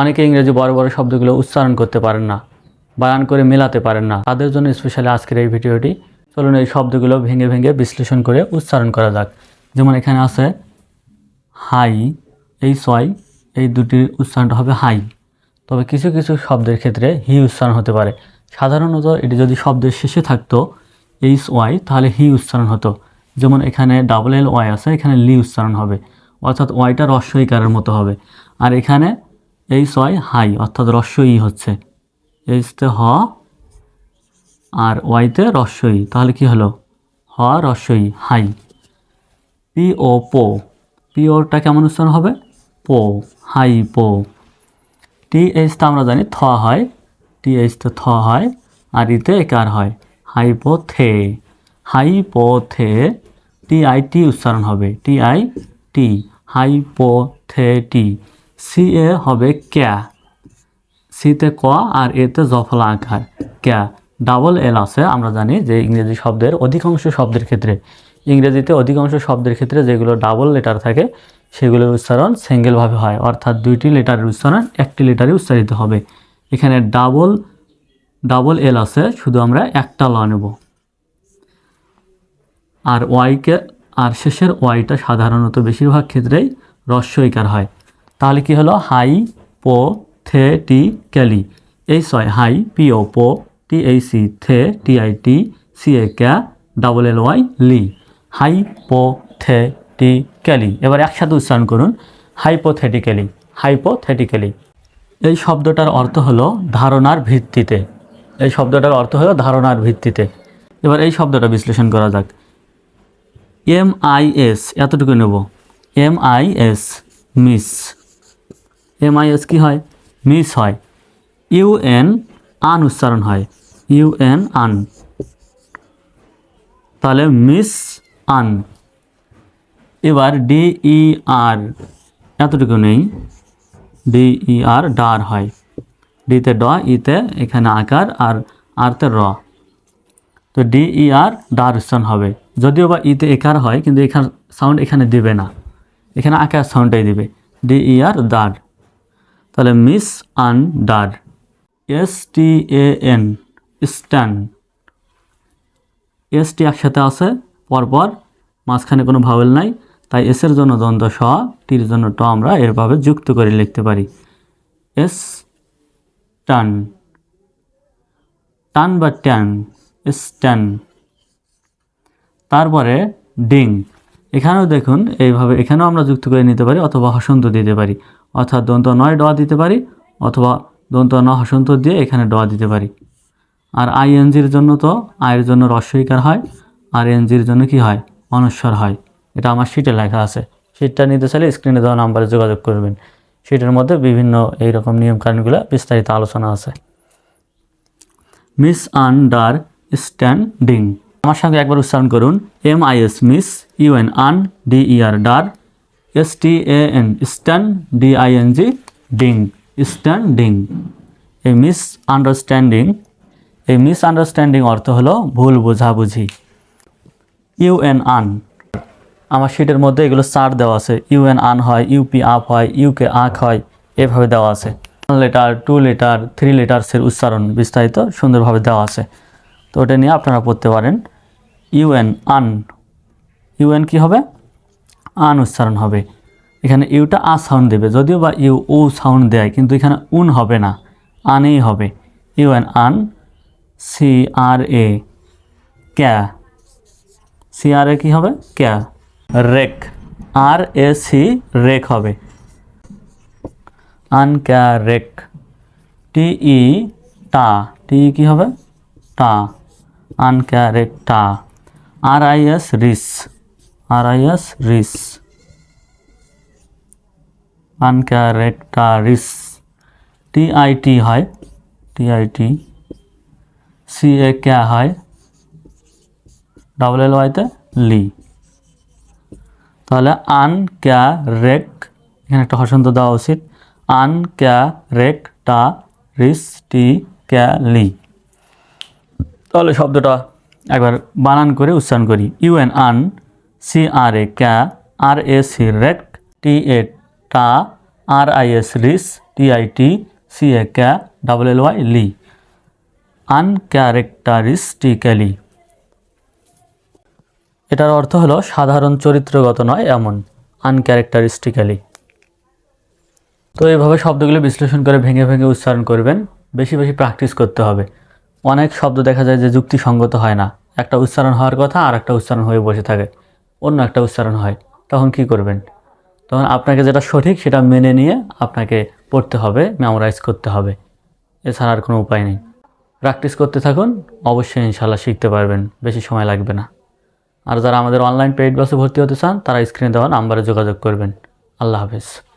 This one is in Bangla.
অনেকে ইংরেজি বড় বড় শব্দগুলো উচ্চারণ করতে পারেন না, বায়ান করে মেলাতে পারেন না। তাদের জন্য স্পেশালি আজকের এই ভিডিওটি। চলুন এই শব্দগুলো ভেঙে ভেঙে বিশ্লেষণ করে উচ্চারণ করা যাক। যেমন এখানে আছে, হাই, এই ছয় এই দুটির উচ্চারণটা হবে হাই। তবে কিছু কিছু শব্দের ক্ষেত্রে হি উচ্চারণ হতে পারে। সাধারণত এটি যদি শব্দের শেষে থাকতো এইচ ওয়াই তাহলে হি উচ্চারণ হতো। যেমন এখানে ডাবল এল ওয়াই আছে, এখানে লি উচ্চারণ হবে। অর্থাৎ ওয়াইটা রস্য ইকারের মতো হবে। আর এখানে এইচ ওয়াই হাই অর্থাৎ রস্য হচ্ছে। এইচতে হ, আর ওয়াইতে রস্য তাহলে কি হলো? হ রস্য হাই পি ও পো পি ওরটা কেমন উচ্চারণ হবে? পো হাই পো টি এইচ তো আমরা জানি, থ হয়। টি এইচ তো থ হয়, আর ইতে একার হয়? Hypo the hypo the T I T উচ্চারণ হবে। T I T hypo the T C A হবে ক্যা। সিতে ক আর এতে জফলা আকার। ক্যা। ডাবল এল আছে, আমরা জানি যে ইংরেজি শব্দের অধিকাংশ শব্দের ক্ষেত্রে। ইংরেজিতে অধিকাংশ শব্দের ক্ষেত্রে যেগুলো ডাবল লেটার থাকে, সেগুলোর উচ্চারণ সিঙ্গেলভাবে হয়। অর্থাৎ দুইটি লেটারের উচ্চারণ একটি লেটারে উচ্চারিত হবে। এখানে ডাবল ডাবল এল আছে, শুধু আমরা একটা ল নেব। আর ওয়াইকে, আর শেষের ওয়াইটা সাধারণত বেশিরভাগ ক্ষেত্রেই রস্যইকার হয়। তাহলে কি হলো? হাই পো থে টি ক্যালি এই ছয় হাই পি ও পো টি এই C the T I T C A ca double L Y ly. Hi po the T cally এবার একসাথে উচ্চারণ করুন। Hypothetically hypothetically. এই শব্দটার অর্থ হলো ধারণার ভিত্তিতে। এই শব্দটার অর্থ হলো ধারণার ভিত্তিতে। এবার এই শব্দটা বিশ্লেষণ করা যাক। এম আই এস, এতটুকু নেব। M I S, miss. M I S কী হয়? মিস হয়। ইউ এন আন উচ্চারণ হয়। U N un. তাহলে মিস আন। এবার ডি ই আর। এতটুকু নেই। ডি ই আর ডার হয়। ডিতে ড, ইতে এখানে আকার আর আরতে র। তো ডি ই আর ডার উচ্চারণ হবে। যদিও বা ইতে একার হয়, কিন্তু এখান সাউন্ড এখানে দিবে না। এখানে আকার সাউন্ডটাই দিবে। ডি ই আর দার তাহলে miss un der S T A N stan S T একসাথে আছে, পরপর মাঝখানে কোনো ভাবেল নাই, তাই এসের জন্য দ্বন্দ্ব স টির জন্য ট আমরা এরভাবে যুক্ত করে লিখতে পারি। এস টান টান বা ট্যান স্ট্যান তারপরে ডিং, এখানেও দেখুন, এইভাবে এখানেও আমরা যুক্ত করে নিতে পারি অথবা হসন্ত দিতে পারি। অর্থাৎ দন্ত নয় ড দিতে পারি অথবা দন্ত ন হসন্ত দিয়ে এখানে ড দিতে পারি। আর আইএনজির জন্য তো আয়ের জন্য রস্বইকার হয়, আর এনজির জন্য কি হয়? অনস্বর হয়। এটা আমার শিটে লেখা আছে। শিটটা নিতে চাইলে স্ক্রিনে দেওয়া নাম্বারে যোগাযোগ করবেন। শিটের মধ্যে বিভিন্ন এইরকম নিয়মকানুনগুলো বিস্তারিত আলোচনা আছে। মিস আন্ডার স্ট্যান্ডিং আমার সঙ্গে একবার উচ্চারণ করুন। M I S mis U N un D R der S T A N stand D I N G ding standing এই মিস আন্ডারস্ট্যান্ডিং এই মিস আন্ডারস্ট্যান্ডিং অর্থ হলো ভুল বোঝাবুঝি। ইউএন আন আমার শিটের মধ্যে এগুলো চার দেওয়া আছে। ইউএন আন হয় ইউপি আপ হয় ইউকে আঁক হয়, এভাবে দেওয়া আছে। One letter two letter three লেটার্সের উচ্চারণ বিস্তারিত সুন্দরভাবে দেওয়া আছে। তো ওটা নিয়ে আপনারা পড়তে পারেন। ইউএন আন ইউএন কি হবে? আন উচ্চারণ হবে। এখানে ইউটা আ সাউন্ড দেবে। যদিও বা ইউ ও সাউন্ড দেয়, কিন্তু এখানে উন হবে না। আনেই হবে। UN An, C R A, ক্যা। সি আর এ কী হবে? ক্যা। রেক। আর এ সি রেক হবে। আন ক্যা রেক। টি ই টা। টি কি হবে? টা। Un ca rec ta. R I S ris. R I S ris un ca ta হয়। টি সি এ ক্যা হয়। ডাবল এল ওয়াইতে লি। তাহলে আন ক্যা রেক এখানে একটা হসন্ত দেওয়া উচিত। আন ক্যা রেক টা রিস টি ক্যা লি। তাহলে শব্দটা একবার বানান করে উচ্চারণ করি। UN An C R A ক্যা আর A C rec T A ta R I S ris T I T C A ca double L Y লি আনক্যারেক্টারিস্টিক্যালি এটার অর্থ হলো সাধারণ চরিত্রগত নয়, এমন। আনক্যারেক্টারিস্টিক্যালি তো এইভাবে শব্দগুলো বিশ্লেষণ করে ভেঙে ভেঙে উচ্চারণ করবেন। বেশি বেশি প্র্যাকটিস করতে হবে। অনেক শব্দ দেখা যায় যে যুক্তিসঙ্গত হয় না। একটা উচ্চারণ হওয়ার কথা আর একটা উচ্চারণ হয়ে বসে থাকে। অন্য একটা উচ্চারণ হয়, তখন কি করবেন? তখন আপনাকে যেটা সঠিক সেটা মেনে নিয়ে আপনাকে পড়তে হবে মেমোরাইজ করতে হবে। এছাড়া আর কোনো উপায় নেই। প্র্যাকটিস করতে থাকুন, অবশ্যই ইনশাল্লাহ শিখতে পারবেন, বেশি সময় লাগবে না। আর যারা আমাদের অনলাইন পেইড বাসে ভর্তি হতে চান, তারা স্ক্রিনে দেওয়া নাম্বারে যোগাযোগ করবেন। আল্লাহ হাফেজ।